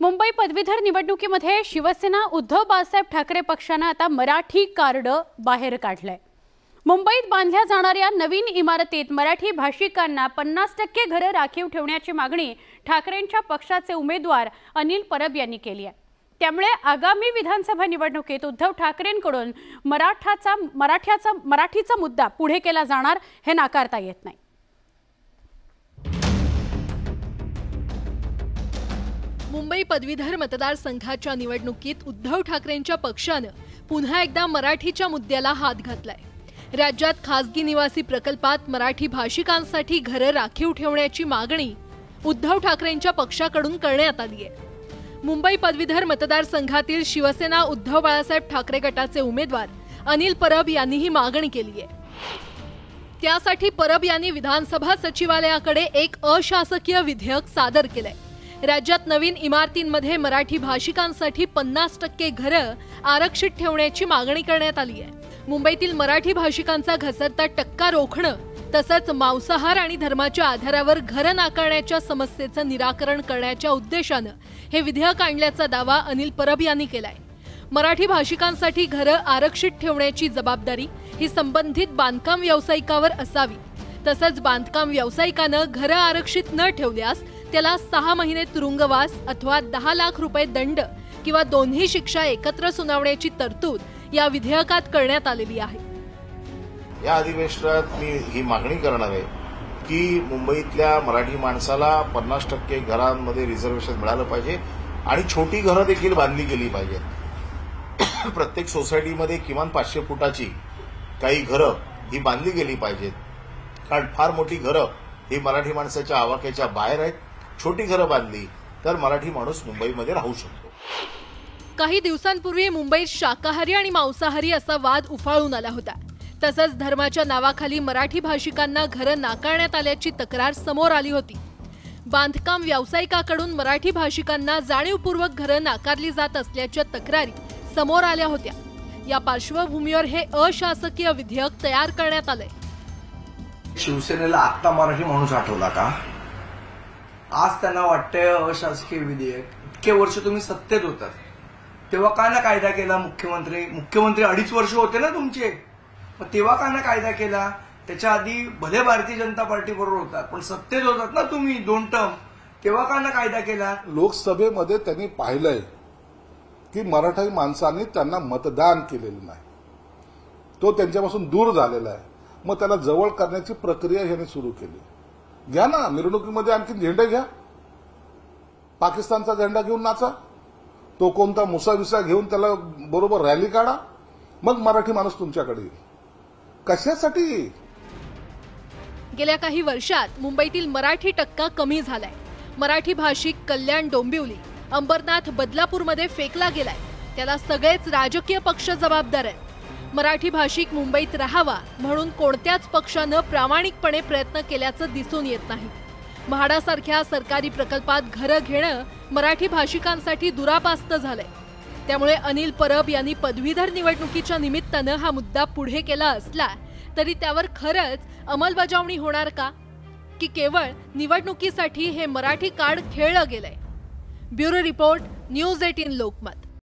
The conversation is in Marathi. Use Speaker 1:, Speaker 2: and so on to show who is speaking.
Speaker 1: मुंबई पदवीधर निवडणुकीमध्ये शिवसेना उद्धव बाळासाहेब ठाकरे पक्षानं आता मराठी कार्ड बाहेर काढलंय. मुंबईत बांधल्या जाणाऱ्या नवीन इमारतीत मराठी भाषिकांना पन्नास टक्के घरं राखीव ठेवण्याची मागणी ठाकरेंच्या पक्षाचे उमेदवार अनिल परब यांनी केली आहे. त्यामुळे आगामी विधानसभा निवडणुकीत उद्धव ठाकरेंकडून मराठाचा मराठ्याचा मराठीचा मुद्दा पुढे केला जाणार हे नाकारता येत नाही.
Speaker 2: मुंबई पदवीधर मतदारसंघाच्या निवडणुकीत उद्धव ठाकरेंच्या पक्षानं पुन्हा एकदा मराठीच्या मुद्द्याला हात घातलाय. राज्यात खासगी निवासी प्रकल्पात मराठी भाषिकांसाठी घरं राखीव ठेवण्याची मागणी उद्धव ठाकरेंच्या पक्षाकडून करण्यात आली आहे. मुंबई पदवीधर मतदारसंघातील शिवसेना उद्धव बाळासाहेब ठाकरे गटाचे उमेदवार अनिल परब यांनी ही मागणी केली आहे. त्यासाठी परब यांनी विधानसभा सचिवालयाकडे एक अशासकीय विधेयक सादर केलंय. राज्यात नवीन इमारतींमध्ये मराठी भाषिकांसाठी पन्नास टक्के घरं आरक्षित ठेवण्याची मागणी करण्यात आली आहे. मुंबईतील मराठी भाषिकांचा घसरता टक्का रोखणं तसंच मांसाहार आणि धर्माच्या आधारावर घरं नाकारण्याच्या समस्येचं निराकरण करण्याच्या उद्देशानं हे विधेयक आणल्याचा दावा अनिल परब यांनी केलाय. मराठी भाषिकांसाठी घरं आरक्षित ठेवण्याची जबाबदारी ही संबंधित बांधकाम व्यावसायिकावर असावी. तसंच बांधकाम व्यावसायिकानं घरं आरक्षित न ठेवल्यास त्याला सहा महिने तुरुंगवास अथवा दहा लाख रुपये दंड किंवा दोन्ही शिक्षा एकत्र सुनावण्याची तरतूद या विधेयकात करण्यात आलेली आहे.
Speaker 3: या अधिवेशनात मी ही मागणी करणार आहे की मुंबईतल्या मराठी माणसाला पन्नास टक्के घरांमध्ये रिझर्वेशन मिळालं पाहिजे आणि छोटी घरं देखील बांधली गेली पाहिजेत. प्रत्येक सोसायटीमध्ये किमान पाचशे फुटाची काही घरं ही बांधली गेली पाहिजेत. कारण फार मोठी घरं ही मराठी माणसाच्या आवाक्याच्या बाहेर आहेत. छोटी घरं बांधली तर मराठी माणूस मुंबईमध्ये राहू शकतो.
Speaker 2: काही दिवसांपूर्वी मुंबईत शाकाहारी आणि मांसाहारी असा वाद उफाळून आला होता. तसंच धर्माच्या नावाखाली मराठी भाषिकांना घरं नाकारण्यात आल्याची तक्रार समोर आली होती. बांधकाम व्यावसायिकाकडून मराठी भाषिकांना जाणीवपूर्वक घरं नाकारली जात असल्याच्या तक्रारी समोर आल्या होत्या. या पार्श्वभूमीवर हे अशासकीय विधेयक तयार करण्यात आलंय.
Speaker 4: शिवसेनेला आत्ता मराठी माणूस आठवला का? आज त्यांना वाटतंय अशासकीय विधेयक इतके वर्ष तुम्ही सत्तेत होतात. तेव्हा का ना कायदा केला मुख्यमंत्री? मुख्यमंत्री अडीच वर्ष होते ना तुमचे. मग तेव्हा का ना कायदा केला? त्याच्या आधी भले भारतीय जनता पार्टी बरोबर होतात पण सत्तेत होतात ना तुम्ही दोन टर्म. तेव्हा का ना कायदा केला?
Speaker 5: लोकसभेमध्ये त्यांनी पाहिलंय की मराठी माणसांनी त्यांना मतदान केलेलं नाही. तो त्यांच्यापासून दूर झालेला आहे. मग त्याला जवळ करण्याची प्रक्रिया ह्याने सुरू केली. घ्या ना मिरवणुकीमध्ये आणखी झेंडे घ्या. पाकिस्तानचा झेंडा घेऊन नाचा. तो कोणता मुसाविसा घेऊन त्याला बरोबर रॅली काढा. मग मराठी माणूस तुमच्याकडे येईल. कशासाठी?
Speaker 2: गेल्या काही वर्षात मुंबईतील मराठी टक्का कमी झालाय. मराठी भाषिक कल्याण डोंबिवली अंबरनाथ बदलापूरमध्ये फेकला गेलाय. त्याला सगळेच राजकीय पक्ष जबाबदार आहेत. मराठी भाषिक मुंबईत राहावा म्हणून कोणत्याच पक्षानं प्रामाणिकपणे प्रयत्न केल्याचं दिसून येत नाही. म्हाडासारख्या सरकारी प्रकल्पात घरं घेणं मराठी भाषिकांसाठी दुरापास्त झालंय. त्यामुळे अनिल परब यांनी पदवीधर निवडणुकीच्या निमित्तानं हा मुद्दा पुढे केला असला तरी त्यावर खरंच अंमलबजावणी होणार का? की केवळ निवडणुकीसाठी हे मराठी कार्ड खेळलं गेलंय? Bureau report news eighteen Lokmat.